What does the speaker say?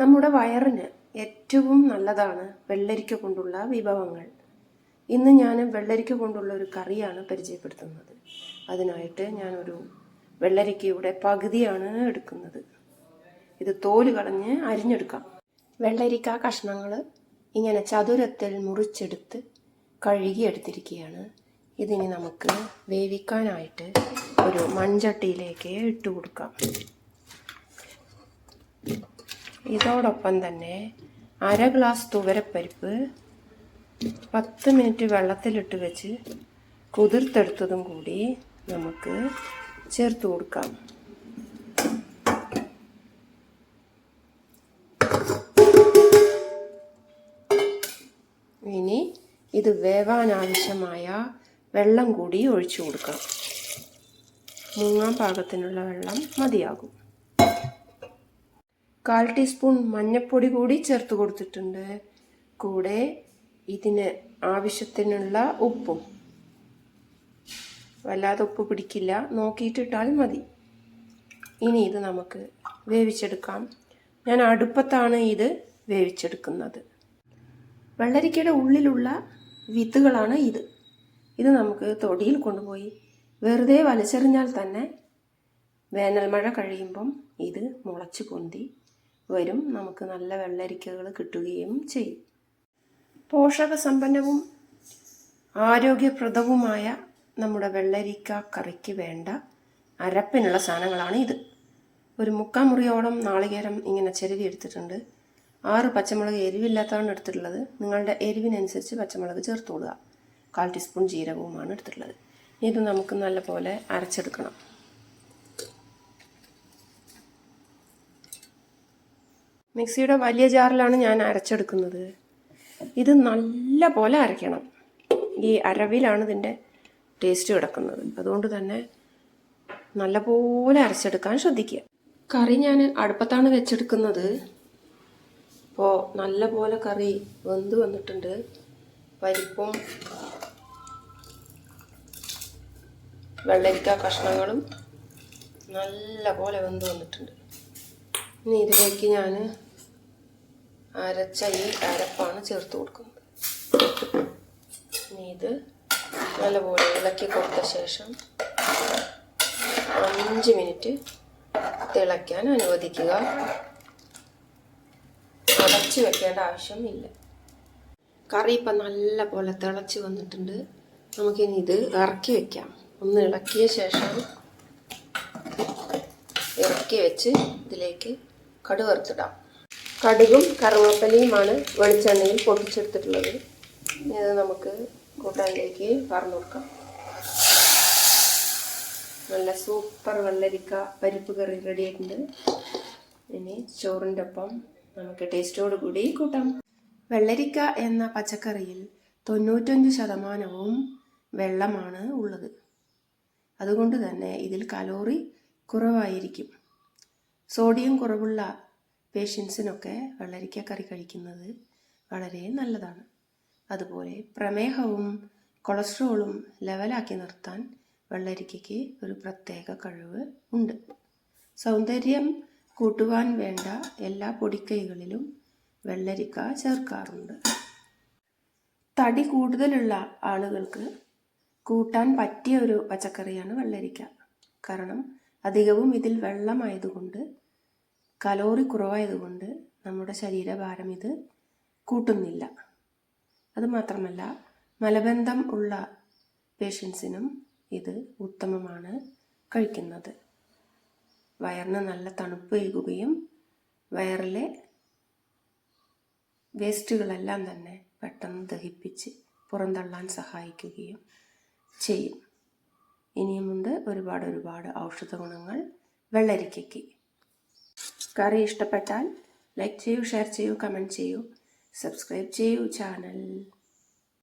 നമ്മുടെ വയറിന് ഏറ്റവും നല്ലതാണ് വെള്ളരിക്ക കൊണ്ടുള്ള വിഭവങ്ങൾ. ഇന്ന് ഞാൻ വെള്ളരിക്ക കൊണ്ടുള്ള ഒരു കറിയാണ് പരിചയപ്പെടുത്തുന്നത്. അതിനായിട്ട് ഞാനൊരു വെള്ളരിക്കയുടെ പകുതിയാണ് എടുക്കുന്നത്. ഇത് തോൽ കളഞ്ഞ് അരിഞ്ഞെടുക്കാം. വെള്ളരിക്ക കഷ്ണങ്ങൾ ഇങ്ങനെ ചതുരത്തിൽ മുറിച്ചെടുത്ത് കഴുകിയെടുത്തിരിക്കുകയാണ്. ഇതിനി നമുക്ക് വേവിക്കാനായിട്ട് ഒരു മൺചട്ടിയിലേക്ക് ഇട്ട് കൊടുക്കാം ഇതോടൊപ്പം തന്നെ അര ഗ്ലാസ് തുവരപ്പരിപ്പ് പത്ത് മിനിറ്റ് വെള്ളത്തിലിട്ട് വെച്ച് കുതിർത്തെടുത്തതും കൂടി നമുക്ക് ചേർത്ത് കൊടുക്കാം. ഇനി ഇത് വേവാൻ ആവശ്യമായ വെള്ളം കൂടി ഒഴിച്ചു കൊടുക്കാം മുങ്ങാൻ പാകത്തിനുള്ള വെള്ളം മതിയാകും. കാൽ ടീസ്പൂൺ മഞ്ഞൾപ്പൊടി കൂടി ചേർത്ത് കൊടുത്തിട്ടുണ്ട്. കൂടെ ഇതിന് ആവശ്യത്തിനുള്ള ഉപ്പും. വല്ലാതെ ഉപ്പ് പിടിക്കില്ല. നോക്കിയിട്ടിട്ടാൽ മതി. ഇനി ഇത് നമുക്ക് വേവിച്ചെടുക്കാം. ഞാൻ അടുപ്പത്താണ് ഇത് വേവിച്ചെടുക്കുന്നത്. വെള്ളരിക്കയുടെ ഉള്ളിലുള്ള വിത്തുകളാണ് ഇത്. ഇത് നമുക്ക് തൊടിയിൽ കൊണ്ടുപോയി വെറുതെ വലിച്ചെറിഞ്ഞാൽ തന്നെ വേനൽ മഴ കഴിയുമ്പം ഇത് മുളച്ച് പൊന്തി വരും. നമുക്ക് നല്ല വെള്ളരിക്കകൾ കിട്ടുകയും ചെയ്യും. പോഷക സമ്പന്നവും ആരോഗ്യപ്രദവുമായ നമ്മുടെ വെള്ളരിക്ക കറിക്ക് വേണ്ട അരപ്പിനുള്ള സാധനങ്ങളാണ് ഇത്. ഒരു മുക്കാൽ മുറിയോളം നാളികേരം ഇങ്ങനെ ചെരുവി എടുത്തിട്ടുണ്ട്. ആറ് പച്ചമുളക് എരിവില്ലാത്തതാണ് എടുത്തിട്ടുള്ളത്. നിങ്ങളുടെ എരിവിനനുസരിച്ച് പച്ചമുളക് ചേർത്ത് കൊടുക്കുക കാൽ ടീസ്പൂൺ ജീരകവുമാണ് എടുത്തിട്ടുള്ളത്. ഇത് നമുക്ക് നല്ലപോലെ അരച്ചെടുക്കണം. മിക്സിയുടെ വലിയ ജാറിലാണ് ഞാൻ അരച്ചെടുക്കുന്നത്. ഇത് നല്ല പോലെ അരയ്ക്കണം. ഈ അരവിലാണ് ഇതിന്റെ ടേസ്റ്റ് കിടക്കുന്നത്. അതുകൊണ്ട് തന്നെ നല്ലപോലെ അരച്ചെടുക്കാൻ ശ്രദ്ധിക്കുക. കറി ഞാൻ അടുപ്പത്താണ് വെച്ചെടുക്കുന്നത്. അപ്പോൾ നല്ല പോലെ കറി വെന്ത് വന്നിട്ടുണ്ട്. പരിപ്പും വെള്ളരിക്ക കഷ്ണങ്ങളും നല്ല പോലെ വെന്ത് വന്നിട്ടുണ്ട്. ഇനി ഇതിലേക്ക് ഞാൻ അരച്ച ഈ അരപ്പാണ് ചേർത്ത് കൊടുക്കുന്നത്. ഇനി ഇത് നല്ലപോലെ ഇളക്കി കൊടുത്ത ശേഷം അഞ്ച് മിനിറ്റ് തിളയ്ക്കാൻ അനുവദിക്കുക. അടച്ച് വെക്കേണ്ട ആവശ്യമില്ല. കറി ഇപ്പം നല്ല പോലെ തിളച്ച് വന്നിട്ടുണ്ട്. നമുക്കിനി ഇത് ഇറക്കി വെക്കാം. ഒന്ന് ഇളക്കിയ ശേഷം ഇറക്കി വെച്ച് ഇതിലേക്ക് കടുക് വറുത്തിടാം. കടുകും കറുവപ്പലിയുമാണ് വെളിച്ചെണ്ണയിൽ പൊട്ടിച്ചെടുത്തിട്ടുള്ളത്. ഇത് നമുക്ക് കൂട്ടാനിലേക്ക് പറഞ്ഞു കൊടുക്കാം. നല്ല സൂപ്പർ വെള്ളരിക്ക പരിപ്പ് കറി റെഡി ആയിട്ടുണ്ട്. ഇനി ചോറിന്റെ ഒപ്പം നമുക്ക് ടേസ്റ്റോട് കൂടി കൂട്ടാം. വെള്ളരിക്ക എന്ന പച്ചക്കറിയിൽ തൊണ്ണൂറ്റഞ്ച് ശതമാനവും വെള്ളമാണ് ഉള്ളത്. അതുകൊണ്ട് തന്നെ ഇതിൽ കലോറി കുറവായിരിക്കും. സോഡിയം കുറവുള്ള പേഷ്യൻസിനൊക്കെ വെള്ളരിക്ക കറി കഴിക്കുന്നത് വളരെ നല്ലതാണ്. അതുപോലെ പ്രമേഹവും കൊളസ്ട്രോളും ലെവലാക്കി നിർത്താൻ വെള്ളരിക്കയ്ക്ക് ഒരു പ്രത്യേക കഴിവ് ഉണ്ട്. സൗന്ദര്യം കൂട്ടുവാൻ വേണ്ട എല്ലാ പൊടിക്കൈകളിലും വെള്ളരിക്ക ചേർക്കാറുണ്ട്. തടി കൂടുതലുള്ള ആളുകൾക്ക് കൂട്ടാൻ പറ്റിയ ഒരു പച്ചക്കറിയാണ് വെള്ളരിക്ക. കാരണം അധികവും ഇതിൽ വെള്ളമായതുകൊണ്ട് കലോറി കുറവായതുകൊണ്ട് നമ്മുടെ ശരീരഭാരം ഇത് കൂട്ടുന്നില്ല. അതുമാത്രമല്ല മലബന്ധം ഉള്ള പേഷ്യൻസിനും ഇത് ഉത്തമമാണ് കഴിക്കുന്നത്. വയറിന് നല്ല തണുപ്പ് ഏകുകയും വയറിലെ വേസ്റ്റുകളെല്ലാം തന്നെ പെട്ടെന്ന് ദഹിപ്പിച്ച് പുറന്തള്ളാൻ സഹായിക്കുകയും ചെയ്യും. ഇനിയുമുണ്ട് ഒരുപാട് ഒരുപാട് ഔഷധ ഗുണങ്ങൾ വെള്ളരിക്കയ്ക്ക്. കറി ഇഷ്ടപ്പെട്ടാൽ ലൈക്ക് ചെയ്യൂ ഷെയർ ചെയ്യൂ കമന്റ് ചെയ്യൂ. സബ്സ്ക്രൈബ് ചെയ്യൂ ചാനൽ.